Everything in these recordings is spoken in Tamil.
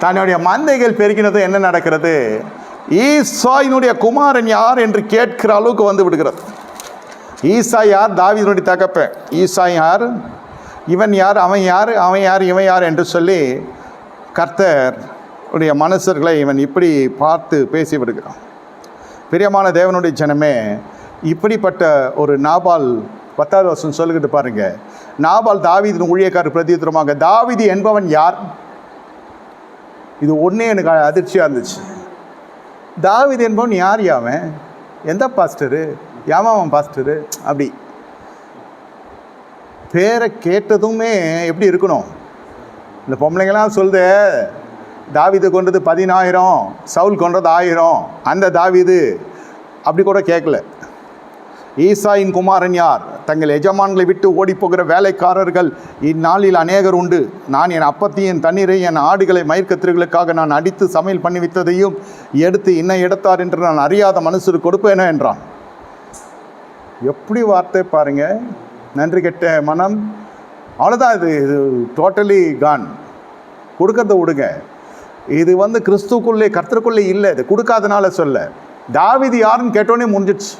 தன்னுடைய மந்தைகள் பெருகினது என்ன நடக்கிறது? ஈசாயினுடைய குமாரன் யார் என்று கேட்கிற அளவுக்கு வந்து விடுகிறது. ஈசா யார்? தாவிதனுடைய தகப்பன் ஈசா யார்? இவன் யார்? அவன் யார்? அவன் யார்? இவன் யார்? என்று சொல்லி கர்த்தர் உடைய மனுஷர்களை இவன் இப்படி பார்த்து பேசி விடுகிறான் பிரியமான தேவனுடைய ஜனமே இப்படிப்பட்ட ஒரு நாபால் பத்தாவது வருஷம் சொல்லிக்கிட்டு பாருங்க. நாபால் தாவிதின் ஊழியக்காரர் பிரதித்திரமாக தாவிதி என்பவன் யார்? இது ஒன்றே எனக்கு அதிர்ச்சியாக இருந்துச்சு. தாவீது என்பவன் யார் யாவன் எந்த பாஸ்டரு? யாமாவன் அவன் பாஸ்டரு? அப்படி. பேரை கேட்டதுமே எப்படி இருக்கணும்? இந்த பொம்பளைங்களாம் சொல்லுது தாவிது கொண்டது பதினாயிரம் சவுல் கொண்டது ஆயிரம் அந்த தாவிது அப்படி கூட கேட்கல ஈசாயின் குமாரன் யார்? தங்கள் எஜமான்களை விட்டு ஓடிப்போகிற வேலைக்காரர்கள் இந்நாளில் அநேகர் உண்டு. நான் என் அப்பத்தையும் தண்ணீரை என் ஆடுகளை மயிர்கத்திரிகளுக்காக நான் அடித்து சமையல் பண்ணி வைத்ததையும் எடுத்து இன்ன எடுத்தார் என்று நான் அறியாத மனுஷருக்கு கொடுப்பேனோ என்றான். எப்படி வார்த்தை பாருங்க. நன்றி கெட்ட மனம். அவ்வளோதான் இது. இது டோட்டலி கான் கொடுக்கறத விடுங்க. இது வந்து கிறிஸ்துக்குள்ளே கர்த்தருக்குள்ளே இல்லை. இது கொடுக்காதனால சொல்ல. தாவிதி யாருன்னு கேட்டோன்னே முடிஞ்சிடுச்சு.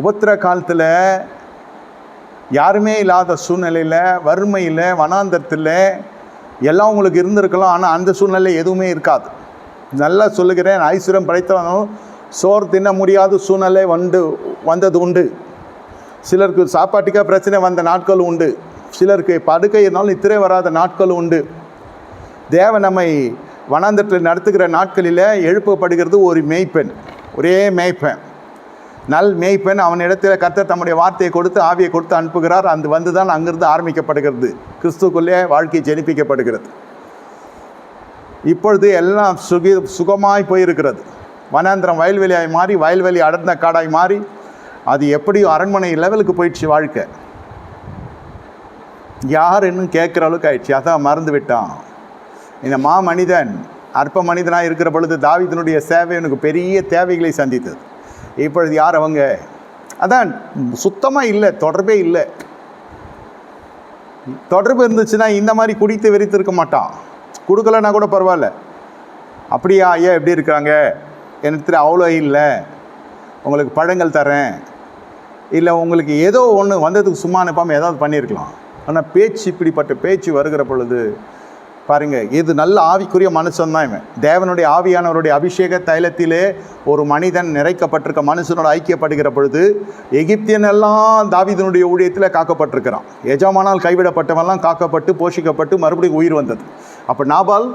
உபத்திர காலத்தில் யாருமே இல்லாத சூழ்நிலையில் வறுமையில் வனாந்தரத்தில் எல்லாம் உங்களுக்கு இருந்திருக்கலாம். ஆனால் அந்த சூழ்நிலை எதுவுமே இருக்காது. நல்லா சொல்லுகிறேன். ஐஸ்வரம் படைத்தவனும் சோறு தின்ன முடியாத சூழ்நிலை வந்து வந்தது உண்டு. சிலருக்கு சாப்பாட்டுக்கே பிரச்சனை வந்த நாட்கள் உண்டு. சிலருக்கு படுக்கை இருந்தாலும் நித்திரை வராத நாட்கள் உண்டு. தேவ நம்மை வனாந்தரத்தில் நடத்துகிற நாட்களில் எழுப்பப்படுகிறது ஒரு மேய்ப்பெண் ஒரே மேய்ப்பெண் நல் மேய்ப்பெண் அவனிடத்தில் கர்த்தர் தம்முடைய வார்த்தையை கொடுத்து ஆவியை கொடுத்து அனுப்புகிறார். அந்த வந்து தான் அங்கிருந்து ஆரம்பிக்கப்படுகிறது. கிறிஸ்துக்குள்ளே வாழ்க்கை ஜெனிப்பிக்கப்படுகிறது. இப்பொழுது எல்லாம் சுகி சுகமாய் போயிருக்கிறது. வனாந்திரம் வயல்வெளியாய் மாறி வயல்வெளி அடர்ந்த காடாய் மாறி அது எப்படியும் அரண்மனை லெவலுக்கு போயிடுச்சு வாழ்க்கை. யார் இன்னும் கேட்குற அளவுக்கு ஆயிடுச்சு. அதான் மறந்து விட்டான். இந்த மா மனிதன் அற்ப மனிதனாக இருக்கிற பொழுது தாவிதனுடைய சேவை எனக்கு பெரிய தேவைகளை சந்தித்தது. இப்பொழுது யார் அவங்க? அதான் சுத்தமாக இல்லை தொடர்பே இல்லை. தொடர்பு இருந்துச்சுன்னா இந்த மாதிரி குடித்து வெறித்து இருக்க மாட்டான். கொடுக்கலன்னா கூட பரவாயில்ல. அப்படியா ஐயா எப்படி இருக்காங்க எனக்கு அவ்வளோ இல்லை. உங்களுக்கு பழங்கள் தரேன். இல்லை உங்களுக்கு ஏதோ ஒன்று வந்ததுக்கு சும்மா அனுப்பாமல் ஏதாவது பண்ணியிருக்கலாம். ஆனால் பேச்சு இப்படிப்பட்ட பேச்சு வருகிற பொழுது பாருங்க இது நல்ல ஆவிக்குரிய மனுஷன் தான் இவன். தேவனுடைய ஆவியானவருடைய அபிஷேக தைலத்திலே ஒரு மனிதன் நிறைக்கப்பட்டிருக்க மனுஷனோட ஐக்கியப்படுகிற பொழுது எகிப்தியன் எல்லாம் தாவிதனுடைய ஊழியத்தில் காக்கப்பட்டிருக்கிறான். எஜமானால் கைவிடப்பட்டவெல்லாம் காக்கப்பட்டு போஷிக்கப்பட்டு மறுபடியும் உயிர் வந்தது. அப்போ நாபால்